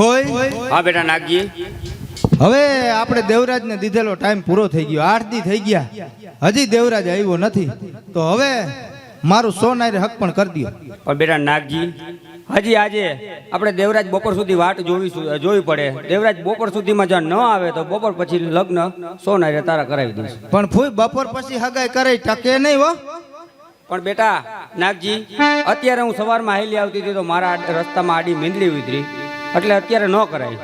ફોય હા બેટા નાગજી હવે આપણે દેવરાજને દીધેલો ટાઈમ પૂરો થઈ ગયો. આઠ દી થઈ ગયા. હજી દેવરાજ આવ્યો નથી. તો હવે મારું સોનારે હક પણ કરી દો પણ બેટા નાગજી હજી આજે આપણે દેવરાજ બપોર સુધી વાટ જોવી જોવી પડે. દેવરાજ બપોર સુધીમાં જો ન આવે તો બપોર પછી લગ્ન સોનારે તારા કરાવી દઈશ. પણ ફૂઈ બપોર પછી હગાઈ કરે ટકે નહીં હો. પણ બેટા નાગજી અત્યારે હું સવારમાં હાલી આવતી હતી તો મારા રસ્તામાં આડી મીંદડી ઉતરી. એટલે અત્યારે ન કરાય.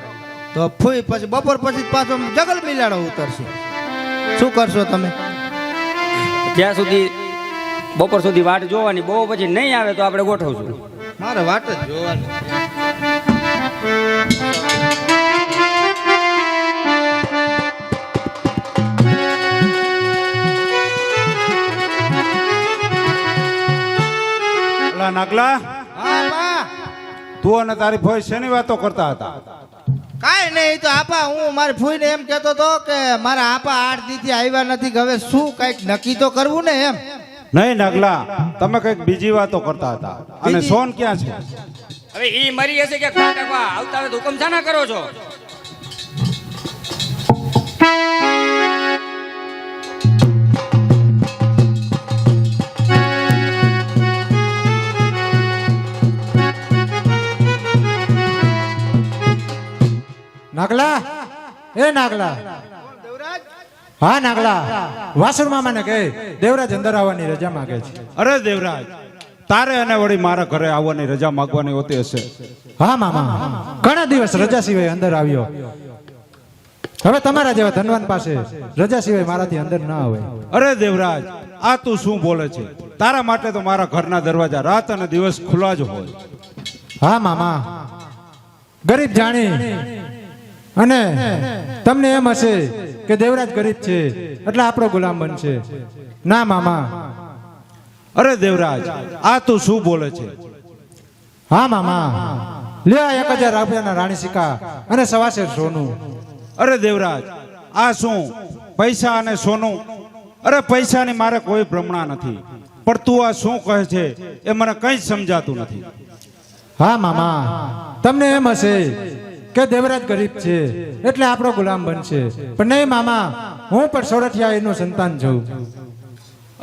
તો ફૂઈ પછી બપોર પછી પાછો જગલ બિલાડો ઉતરશે. શું કરશો તમે? જ્યાં સુધી બપોર સુધી વાટ જોવાની બહુ પછી નહીં આવે તો આપણે ગોઠવશું. મારે વાટ જ જોવાની. નાગલા. તું અને તારી ફોઈ શેની વાતો કરતા હતા? કાંઈ નહીં તો આપા હું મારી ફૂઈને એમ કહેતો હતો કે મારા આપા આઠ દીથી આવ્યા નથી કે હવે શું કંઈક નક્કી તો કરવું ને એમ. નહીં નાગલા તમે કંઈક બીજી વાતો કરતા હતા. અને સોન ક્યાં છે? હવે ઈ મરી હશે કે આવતા હવે હુકમ શાના કરો છો? નાગલા? એ નાગલા. હા નાગલા. વાસુર મામાને કહે દેવરાજ અંદર આવવાની રજા માંગે છે. અરે દેવરાજ તારે અને વળી મારા ઘરે આવવાની રજા માંગવાની હોતી હશે. હા મામા. ઘણા દિવસ રજા સિવાય અંદર આવ્યો. હવે તમારા જેવા ધનવાન પાસે રજા સિવાય મારાથી અંદર ના આવે. અરે દેવરાજ આ તું શું બોલે છે? તારા માટે તો મારા ઘરના દરવાજા રાત અને દિવસ ખુલ્લા જ હોય. હા મામા. ગરીબ જાણી અને તમને એમ હશે કે દેવરાજ ગરીબ છે એટલે આપણો ગુલામ બનશે. ના મામા. અરે દેવરાજ આ તું શું બોલે છે? હા મામા. લ્યો એક હજાર રૂપિયાના રાણી સિક્કા અને સવાસે સોનું. અરે દેવરાજ આ શું? પૈસા અને સોનું? અરે પૈસાની મારે કોઈ ભ્રમણા નથી. પણ તું આ શું કહે છે એ મને કંઈ જ સમજાતું નથી. હા મામા. તમને એમ હશે કે દેવરાજ ગરીબ છે એટલે આપણો ગુલામ બનશે. પણ નહીં મામા હું પણ સોરઠિયા એનું સંતાન છું.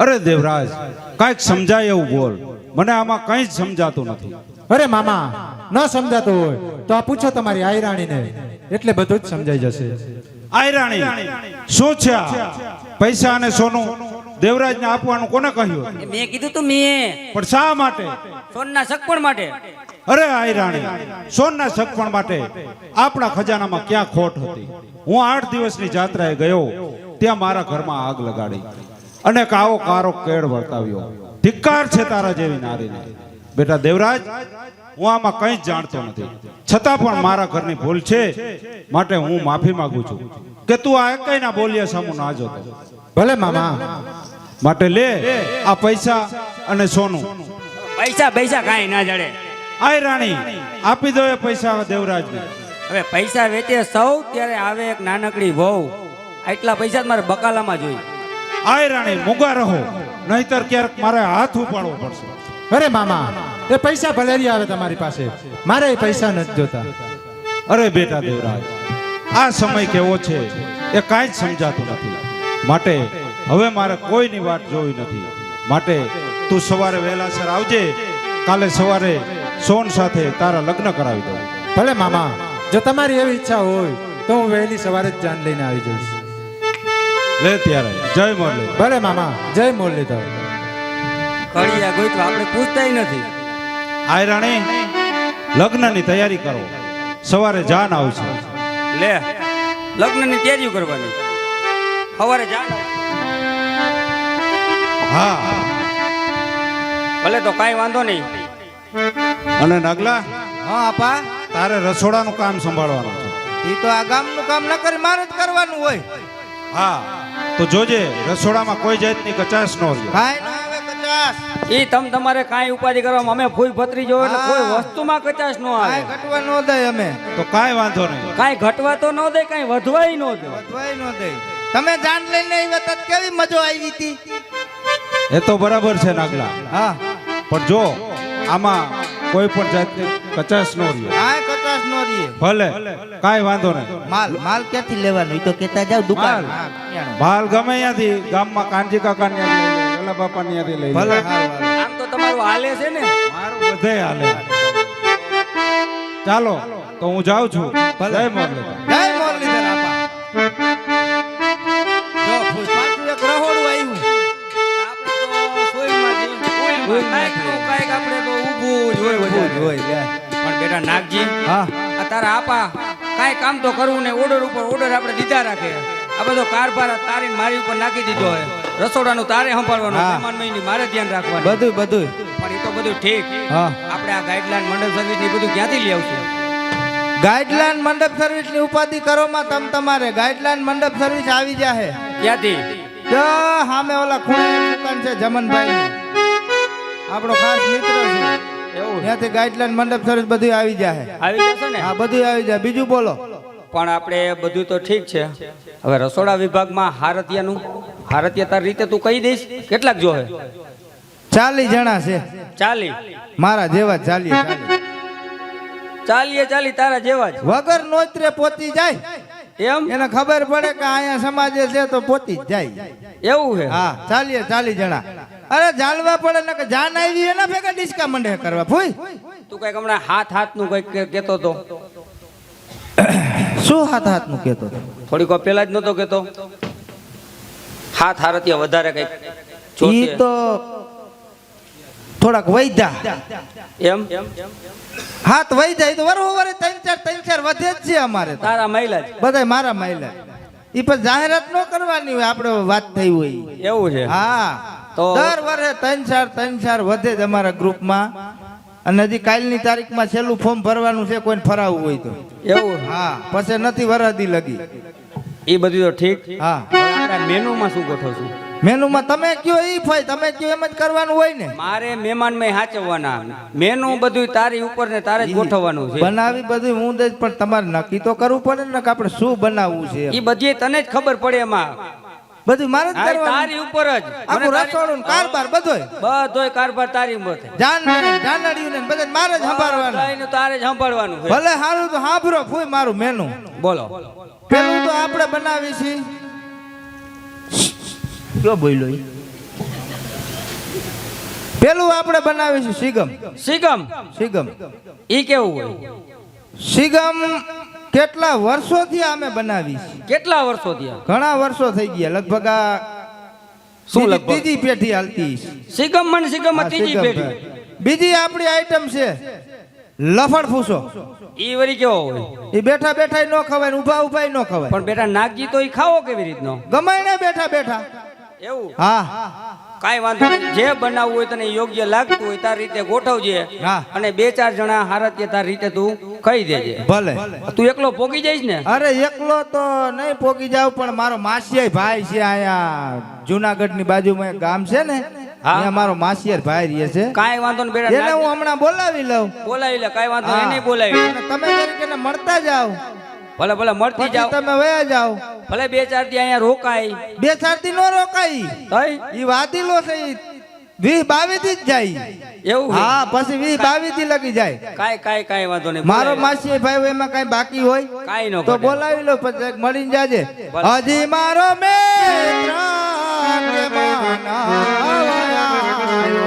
અરે દેવરાજ કાંઈક સમજાય એવું બોલ. મને આમાં કંઈ જ સમજાતું નથી. અરે મામા ન સમજાતું હોય તો આ પૂછો તમારી આયરાણીને. એટલે બધું જ સમજાઈ જશે. આયરાણી શું છે પૈસા અને સોનું દેવરાજને આપવાનું કોને કહ્યું મેં કીધું તું મેં. પણ શા માટે? સોનના સગપણ માટે. અરે આયરાણી સોનના સગપણ માટે આપણા ખજાનામાં ક્યાં ખોટ હતી? હું આઠ દિવસની જાત્રાએ ગયો, ત્યાં મારા ઘરમાં આગ લગાડી. અને કાવો કારો કેળ વર્તાવ્યો. ધિક્કાર છે તારા જેવી નારીને. બેટા દેવરાજ, હું આમાં કંઈ જ જાણતો નથી. છતાં પણ મારા ઘરની ભૂલ છે, માટે હું માફી માંગુ છું. કે તું આ એકેયના બોલ્યા સામું ના જોતો. ભલે મામા, માટે લે આ પૈસા અને સોનું. પૈસા પૈસા કાંઈ ના જડે. આય રાણી આપી દો એ પૈસા દેવરાજને. હવે પૈસા વેચે સૌ ત્યારે આવે એક નાનકડી વહુ. આટલા પૈસા મારે બકાલામાં જોઈ આય રાણી મુગા રહો. નહીતર ક્યારેક મારે હાથ ઉપાડવો પડશે. અરે મામા એ પૈસા ભલેરી આવે તમારી પાસે. મારે એ પૈસા નથી જોતા. અરે બેટા દેવરાજ આ સમય કેવો છે એ કાંઈ જ સમજાતું નથી. માટે હવે મારે કોઈની વાત જોવી નથી. માટે તું સવારે વહેલાસર આવજે કાલે સવારે સોન સાથે તારા લગ્ન કરાવી દઉં. ભલે મામા જો તમારી એવી ઈચ્છા હોય તો હું વહેલી સવારે જ જાન લઈને આવી જઈશ. લે ત્યારે જય મોરલી. ભલે મામા જય મોરલી તો કડિયા ગોઈ તો આપણે પૂછતાય નથી. આય રાણી લગ્નની તૈયારી કરો. સવારે જાન આવશે લે લગ્નની તૈયારીઓ કરવાની. સવારે જાન હા. ભલે તો કાંઈ વાંધો નહીં. અને નગલા? હા આપા. તારે રસોડાનું કામ સંભાળવાનું છે. એ તો આ ગામનું કામ ન કરી મારે જ કરવાનું હોય. હા તો જોજે રસોડામાં કોઈ જાતની કચાશ ન રહે કાંઈ ના આવે કચાશ. એ તમ તમારે કાંઈ ઉપાધિ કરવામાં અમે ફૂઈ ભત્રી જો એટલે કોઈ વસ્તુમાં કચાશ ન કાંઈ આવે ઘટવા ન દે અમે. તો કાંઈ વાંધો નહીં. કાંઈ ઘટવા તો ન દે કાંઈ વધવાય ન દે. વધવાય ન દે. તમે જાન લઈને આવ્યા તા કેવી મજો આવી હતી? એ તો બરાબર છે નાગલા. હા. પણ જો આમાં કોઈ પણ જાતની કચાશ નો રહે કાંઈ કચાશ ન રહીએ ભલે કાંઈ વાંધો નહીં. માલ માલ ક્યાંથી લેવાનો? તો કેતા જાવ દુકાન. માલ. ગમે ત્યાંથી ગામમાં કાનજી કાકા ત્યાંથી વેલા બાપા ત્યાંથી લઈ ભલે. આમ તો તમારું હાલે છે ને? મારું બધે હાલે. ચાલો તો હું જાઉં છું. ભલે. જય હોય. પણ બેટા નાગજી હા. આ તારા આપા કાંઈ કામ તો કરવું ને ઓર્ડર ઉપર ઓર્ડર આપણે દીધા રાખે. આ બધો કારભાર તારી મારી ઉપર નાખી દીધો હોય રસોડાનું તારે સંભાળવાનું મહેમાન મહિની મારે ધ્યાન રાખવાનું. બધું બધું. પણ એ તો બધું ઠીક. હા. આપણે આ ગાઈડલાઈન મંડળ સર્વિસની બધું ક્યાંથી લઈ આવશું? ગાઈડલાઈન મંડપ સર્વિસની ઉપાધિ કરો માં તમ તમારે. ગાઈડલાઈન મંડપ સર્વિસ આવી જાહે. ક્યાંથી? હામે ઓલા ખૂણે દુકાન છે જમનભાઈ આપણો ખાસ મિત્ર છે. એવું. ત્યાંથી ગાઈડલાઈન મંડપ સર્વિસ બધું આવી જાય આવી જશે ને? હા બધું આવી જાય બીજું બોલો. પણ આપણે બધું તો ઠીક છે. હવે રસોડા વિભાગમાં હારતિયાનું હારતિયા તારી રીતે તું કહી દઈશ કેટલાક જોહે ચાલી જણા છે. ચાલી મારા જેવા ચાલીએ. ચાલીએ ચાલી તારા જેવા જ. વગર નોતરે પોતી જાય. એમ? એને ખબર પડે કે અહીંયા સમાજે છે તો પોતી જ જાય. એવું છે હા ચાલીએ ચાલી જણા. અરે જાલવા પડે ને કે જાન આવી એના ભેગા ડિસ્કા મંડે કરવા. ફૂઈ. તું કંઈક હમણાં હાથ હાથનું કંઈક કેતો તો. શું હાથ હાથનું કેતો થોડીક પેલા જ નતો કેતો. હાથ હારતી વધારે કંઈક. ઈ તો. થોડાક વૈધા. એમ? હાથ વૈધા ઈ તો વરો વરે ત્રણ ચાર ત્રણ ચાર વધે જ છે અમારે તારા મહિલા જ. બધાય મારા મહિલા ઈ પણ જાહેરાત ન કરવાની હોય આપણે વાત થઈ હોય. એવું છે. હા. તો- દર વર્ષે ત્રણ ચાર ત્રણ ચાર વધે જ અમારા ગ્રુપમાં. અને હજી કાલની તારીખમાં છેલ્લું ફોર્મ ભરવાનું છે કોઈને ફરાવવું હોય તો. એવું? હા પછી નથી વરદી લગી. એ બધું તો ઠીક. હા. મેનુમાં શું ગોઠવશું? મેનુમાં તમે કયો એ ફાય તમે કયો એમ જ કરવાનું હોય ને. મારે મહેમાન મેં હાચવવાના. મેનુ બધું તારી ઉપર ને તારે જ ગોઠવવાનું છે. બનાવી બધું હું દઈશ પણ તમારે નક્કી તો કરવું પડે ને કે આપણે શું બનાવવું છે એ બધી તને જ ખબર પડે એમાં. બધું મારે જ કરવાનું. તારી ઉપર જ. આખું મને રસોડું કારબાર બધોય. બધોય કારભાર તારી ઉપર જાન જાનડિયું ને બધે મારે જ સંભાળવાનું. તારે જ સંભાળવાનું ભલે સારું તો સાંભળો ફૂય મારું મેનુ. બોલો. પેલું તો આપણે બનાવી છે. કયો બોલ્યો પેલું આપણે બનાવી છે સિગમ સિગમ સિગમ ઈ કેવું હોય? સિગમ કેટલા વર્ષોથી અમે બનાવી છે કેટલા વર્ષો થયા ઘણા વર્ષો થઈ ગયા. લગભગ આ શું લગભગ? ત્રીજી પેઢી હાલતી. સિગમ મને સિગમ ત્રીજી પેઢી. બીજી આપણી આઈટમ છે લફડ ફૂસો. ઈ વરી કેવો હોય? એ બેઠા બેઠા ન ખવાય ને ઊભા ઊભા ન ખવાય. પણ બેટા નાગજી તો ઈ ખાવો કેવી રીતનો? ગમાઈને બેઠા બેઠા. એવું? હા. કાંઈ વાંધો નહીં. જે બનાવવું હોય તને યોગ્ય લાગતું હોય તારી રીતે ગોઠવજે અને બે ચાર જણા હારત્ય તારી રીતે તું કહી દેજે. ભલે. તું એકલો પોગી જઈશ ને? અરે એકલો તો નહીં પોગી જાવ પણ મારો માસીયા ભાઈ છે અહીંયા જુનાગઢની બાજુમાં એક ગામ છે ને. ત્યાં મારો માસિયાર ભાઈ રહે છે. કાંઈ વાંધો નહીં બેટા એને હું હમણાં બોલાવી લઉં. બોલાવી લે કાંઈ વાંધો નહીં. બોલાવી તમે મળતા જાઓ. ભલે ભલે મળતી જાઓ. જાવ તમે વયા જાઓ. ભલે બે ચાર દી અહીંયા રોકાય. બે ચાર દી નો રોકાય. ઈ વાદીલો છે વી બાવીસથી જ જાય. એવું હા પછી વીસ બાવી થી લગી જાય. કાંઈ કાંઈ કાંઈ વાંધો નહીં. મારો. માસી ભાઈ એમાં કઈ બાકી હોય કાંઈ ન તો બોલાવી લો પછી મળી મળીને જાજે. હજી મારો મે માનાવાયો.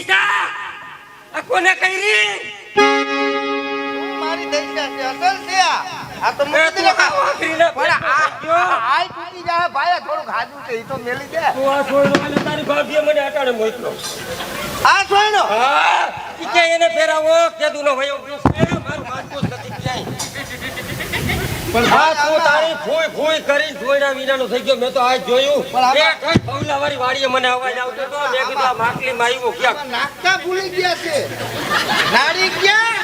દઈશા? આ કોને કરી? મારી દશા છે અસલ છે આ. તો મૂકી દીધો કા. પણ આ આ તૂટી જાય ભાઈ થોડું હાજુ છે ઈ તો મેલી દે તું આ છોડ મને તારી ભાભીએ મને અટાડે મોકલો. આ છોડ હા? ઈ કે એને ફેરાવો? કેદુનો વયો ગયો છે મારું માથું જ નથી ક્યાંય પણ આ તું તારી ફૂઈ ફૂઈ કરીને જોઈના વિનાનો થઈ ગયો. મેં તો આજ જોયું. એ કઈ ફૌલાવાળી વાડીએ મને અવાજ આવતો તો મેં કીધું આ માટલીમાં આવ્યો ક્યાં નાખતા ભૂલી ગયા છે. નાડી ક્યાં?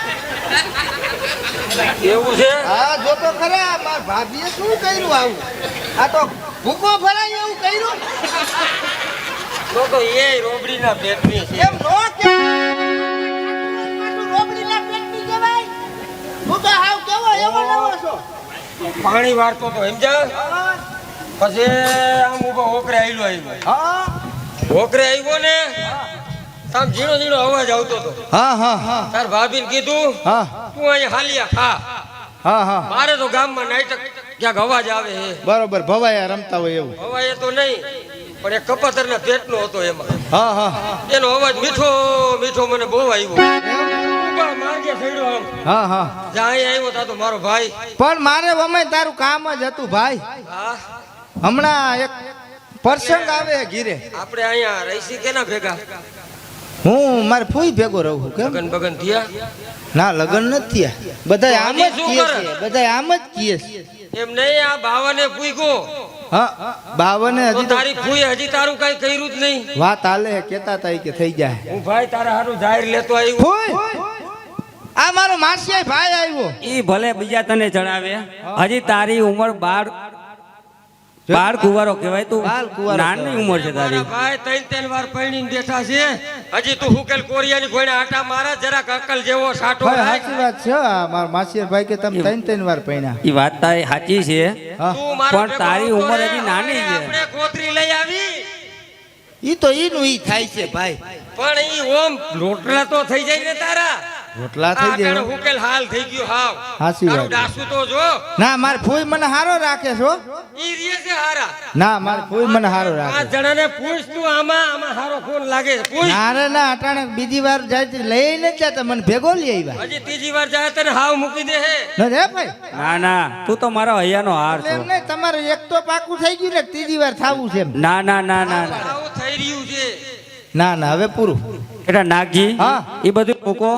એવું છે? હા જો તો ખરા માર ભાભીએ શું કર્યું આવું? આ તો ભૂકો ભરાય એવું કર્યું? તો તો એ રોબડીના પેટની છે. એમ નો કે રોબડીના પેટની કહેવાય. હું તો હાવ કેવો એવો નવો છો. પાણી વાળતો તો સમજા? પછી આમ ઊભો ઓકરે આયલો આવ્યો. હા. ઓકરે આવ્યો ને આમ ઝીણો ઝીણો અવાજ આવતો હતો હા હા હા. તાર ભાભીને કીધું હા. તું અહીંયા હાલિયા ખા. હા હા. મારે તો ગામમાં નાટક ક્યાંક અવાજ આવે છે બરોબર ભવાયા રમતા હોય એવું. ભવાય તો નહીં પણ એ કપાતરના પેટનો હતો એમાં. હા હા. એનો અવાજ મીઠો મીઠો મને બહુ આવ્યો. હા હા. જ્યાં આવ્યો તા તો મારો ભાઈ. પણ મારે અમે તારું કામ જ હતું ભાઈ. હમણાં એક પ્રસંગ આવે ઘીરે. આપણે અહીંયા રહીશી કેના ભેગા? હું મારે ફૂઈ ભેગો રહું છું કેમ? લગન બગન થયા? ના લગ્ન નથી થયા. બધા આમ જ કીએ છે બધા આમ જ કીએ છે. એમ નહીં આ બાવાને પૂગ્યો હા બાવને હજી તારી ફૂઈ હજી તારું કઈ કર્યું જ નહીં. વાત હાલે કેતા તા કે થઈ જાય. હું ભાઈ તારા હારું જાહેર લેતો આવ્યો. ફૂઈ! આ મારો માસિયા ભાઈ આવ્યો. ઈ ભલે બીજા તને જણાવે. હજી તારી ઉંમર બાર બાર કુવારો કહેવાય તું. નાની ઉંમર છે તારી. મારા ભાઈ ત્રણ ત્રણ વાર પૈણીને બેઠા છે. હજી તું હુકેલ કોરિયાની ઘોડા આટા મારા જરાક અકલ જેવો સાટો ભાઈ સાચી વાત છે આ મારા માસિયા ભાઈ કે તમે ત્રણ ત્રણ વાર પૈણા ઈ વાત તારી સાચી છે. પણ તારી ઉંમર હજી નાની છે. આપણે કોતરી લઈ આવી. ઈ તો ઈનું ઈ થાય છે ભાઈ. પણ ઈ ઓમ રોટલા તો થઈ જાય ને તારા. રોટલા થઈ જાય. હુકેલ હાલ થઈ ગયો હાવ. હાસી વાત. ડાસુ તો જો. ના માર ફૂઈ મને હારો રાખે છો ઈ રીએ છે હારા. ના માર ફૂઈ મને હારો રાખે. આ જણાને પૂછ તું આમાં આમાં હારો કોણ લાગે પૂછ. ના ના અટાણે બીજી વાર જાય લઈ લઈને જ જતા મને ભેગો લઈ આવ્યા. હજી ત્રીજી વાર જાય તને હાવ મૂકી દે હે. ન રે ભાઈ. ના ના તું તો મારો હૈયાનો હાર છે એમ નહીં તમારે એક તો પાકું થઈ ગયું ને ત્રીજી વાર થાવું છે ના ના ના ના ના. આવું થઈ રહ્યું છે. ના ના હવે પૂરું. એટલે નાગજી હા. એ બધું મૂકો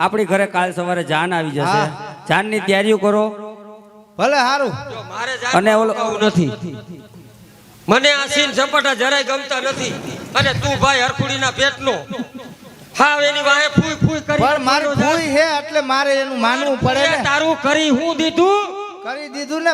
આપણી ઘરે કાલ સવારે જાન આવી જશે. જાનની તૈયારીઓ કરો. ભલે સારું અને નથી. મને આ સીન ઝપટા જરાય ગમતા નથી. અને તું ભાઈ હરખુડીના પેટનો. હાવ એની વાહે ફૂઈ ફૂઈ કરી પણ મારી ફૂઈ છે એટલે મારે એનું માનવું પડે તારું કરી હું દીધું? કરી દીધું ને